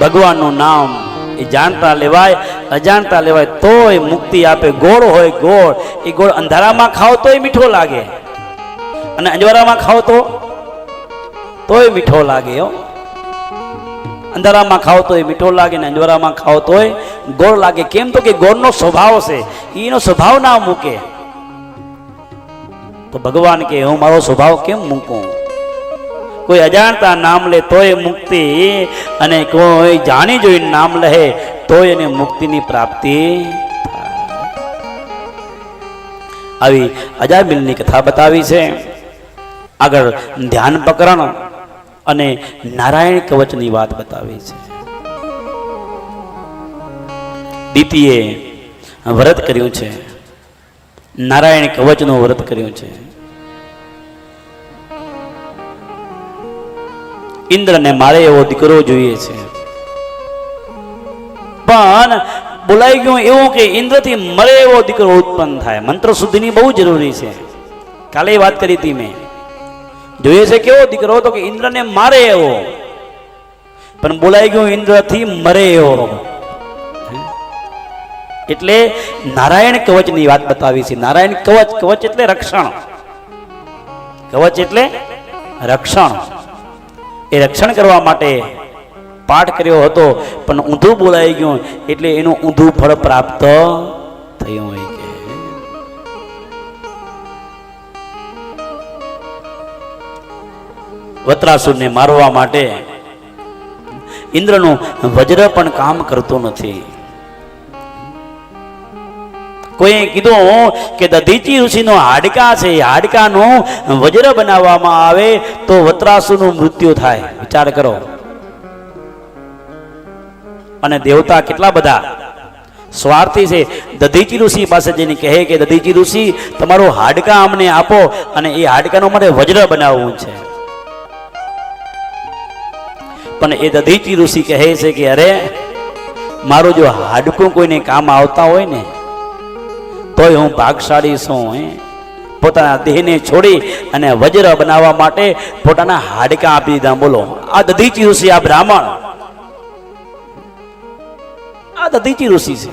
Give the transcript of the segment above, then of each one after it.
ભગવાનનું નામ એ જાણતા લેવાય, અજાણતા લેવાય, તોય મુક્તિ આપે. ગોળ હોય ગોળ. એ ગોળ અંધારામાં ખાવ તોય મીઠો લાગે. અને અંજવારામાં ખાવ તો? તોય મીઠો લાગે, હો. અંધારામાં ખાવ તોય મીઠો લાગે ને અંજવારામાં ખાવ તોય ગોળ લાગે. કેમ તો કે ગોળનો સ્વભાવ છે. એનો સ્વભાવ ના મૂકે. તો ભગવાન કે, હું મારો સ્વભાવ કેમ મૂકું? કોઈ અજાણતા નામ લે તોય મુક્તિ અને કોઈ જાણી જોઈને નામ લે તોય એને મુક્તિની પ્રાપ્તિ. આવી અજામિલની કથા બતાવી છે. આગળ ધ્યાન પ્રકરણ અને નારાયણ કવચની વાત બતાવી છે. દીતીએ વ્રત કર્યું છે. નારાયણ કવચનું વ્રત કર્યું છે. ઇન્દ્રને મારે એવો દીકરો જોઈએ છે. પણ બોલાઈ ગયું એવું કે ઇન્દ્રથી મરે એવો દીકરો ઉત્પન્ન થાય. મંત્ર શુદ્ધિની બહુ જરૂરી છે. કાલે વાત કરી હતી મેં. જોઈએ છે કેવો દીકરો તો કે ઇન્દ્રને મારે એવો. પણ બોલાઈ ગયું ઇન્દ્રથી મરે એવો. એટલે નારાયણ કવચની વાત બતાવી છે. નારાયણ કવચ કવચ એટલે રક્ષણ. કવચ એટલે રક્ષણ. એ રક્ષણ કરવા માટે પાઠ કર્યો હતો. પણ ઊંધું બોલાઈ ગયું એટલે એનું ઊંધું ફળ પ્રાપ્ત થયું હોય કે. વત્રાસુરને મારવા માટે ઇન્દ્રનું વજ્ર પણ કામ કરતું નથી. કોઈએ કીધું કે દધીચી ઋષિનો હાડકા છે, એ હાડકાનું વજ્ર બનાવવામાં આવે તો વત્રાસુનું મૃત્યુ થાય. વિચાર કરો. અને દેવતા કેટલા બધા? સ્વાર્થી છે. દધીચી ઋષિ પાસે જઈને કહે કે, દધીચી ઋષિ, તમારું હાડકા અમને આપો અને એ હાડકાનું મારે વજ્ર બનાવવું છે. પણ એ દધીચી ઋષિ કહે છે કે, અરે, મારું જો હાડકું કોઈને કામ આવતા હોય ને તોય હું ભાગશાળી છું હે? પોતાના દેહને છોડી અને વજ્ર બનાવવા માટે પોતાના હાડકા આપી દીધા. બોલો, આ દધીચી ઋષિ આ બ્રાહ્મણ? આ દધીચી ઋષિ છે.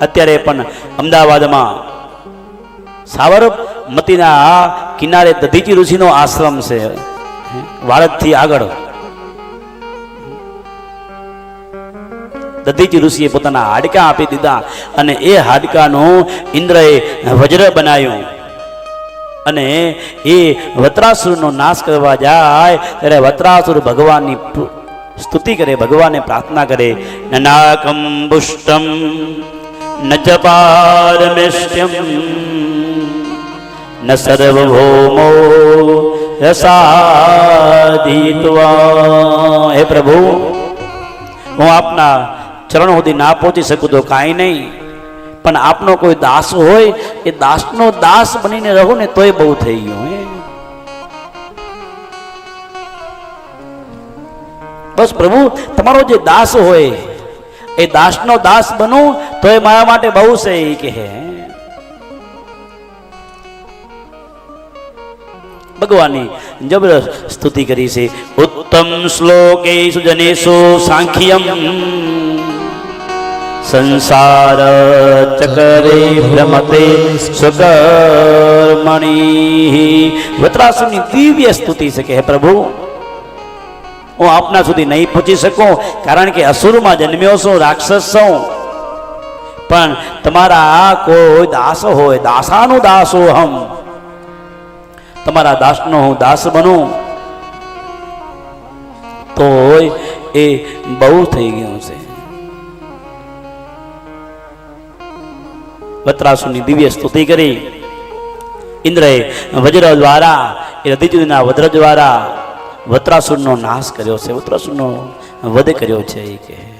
અત્યારે પણ અમદાવાદમાં સાબરમતીના આ કિનારે દધીચી ઋષિનો આશ્રમ છે. વાળદથી આગળ. દધીચી ઋષિએ પોતાના હાડકા આપી દીધા અને એ હાડકાનું ઇન્દ્રએ વજ્ર બનાવ્યું. અને એ વત્રાસુરનો નાશ કરવા જાય, ત્યારે વત્રાસુર ભગવાનની સ્તુતિ કરે, ભગવાનને પ્રાર્થના કરે, નનાકમ પુષ્ટમ ન ચ પારમેષ્ટ્યમ ન સર્વભૌમો યસાધિત્વા હે પ્રભુ, હું આપના ચરણ સુધી ના પહોંચી શકું તો કાંઈ નહીં. પણ આપનો કોઈ દાસ હોય, એ દાસનો દાસ બનીને રહો ને તોય બહુ થઈ ગયું બસ પ્રભુ, તમારો જે દાસ હોય, એ દાસનો દાસ બનું તો એ મારા માટે બહુ છે એ કહે ભગવાનની જબરદસ્ત સ્તુતિ કરી છે. ઉત્તમ શ્લોકેશુ સુજનેશો સાંખ્યમ. સંસાર ચકરે ભ્રમતે સ્વકર્મણી. વત્રાસુની દિવ્ય સ્તુતિ છે કે હે પ્રભુ, હું આપના સુધી નહીં પહોંચી શકું, કારણ કે અસુરમાં જન્મ્યો છું, રાક્ષસ છું. પણ તમારા કોઈ દાસ હોય, દાસાનું દાસ હો હમ. તમારા દાસનો હું દાસ બનું. તોય એ બહુ થઈ ગયું છે. વત્રાસુની દિવ્ય સ્તુતિ કરી. ઇન્દ્રએ વજ્ર દ્વારા એ રતિચુદીના વજ્ર દ્વારા વત્રાસુરનો નાશ કર્યો છે. વત્રાસુરનો વધ કર્યો છે એ કે.